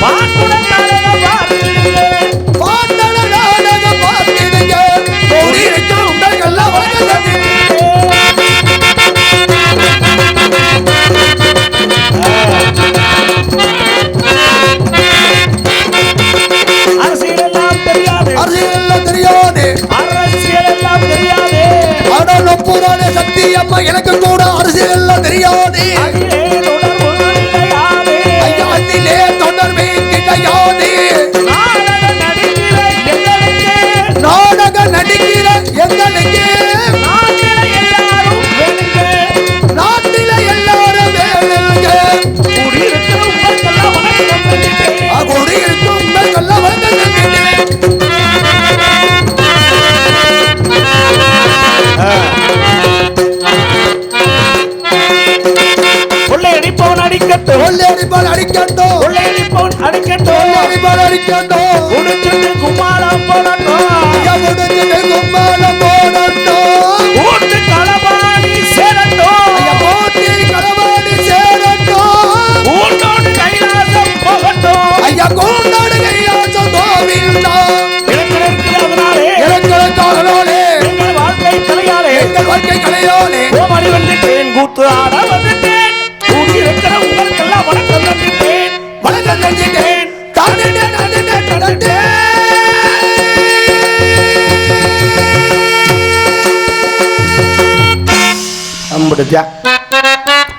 Paco! கொள்ளையடிப்பவன் அடிக்கட்டும். கொள்ளையடிப்பால் அடிக்கட்டும். கொள்ளையடிப்பவன் அடிக்கட்டும். கொள்ளையடிப்பால் அடிக்கட்டும். குடிச்சிட்டு கும்மாளம் போடட்டும். ஐயா முடிஞ்சுட்டு கும்மாளம் போடட்டும். கூட்டு களவாணி சேரட்டும். போட்டி களவாடி சேரட்டும். கூட்டோடு கைலாசம் போகட்டும். ஐயா கூண்டாடு கைலாசம் கோவிந்தா அதனாலே இலக்கணக்காரனோடே எங்கள் வாழ்க்கை தலையாலே எங்கள் வாழ்க்கை வந்துட்டேன் கூத்து ஆட จ家。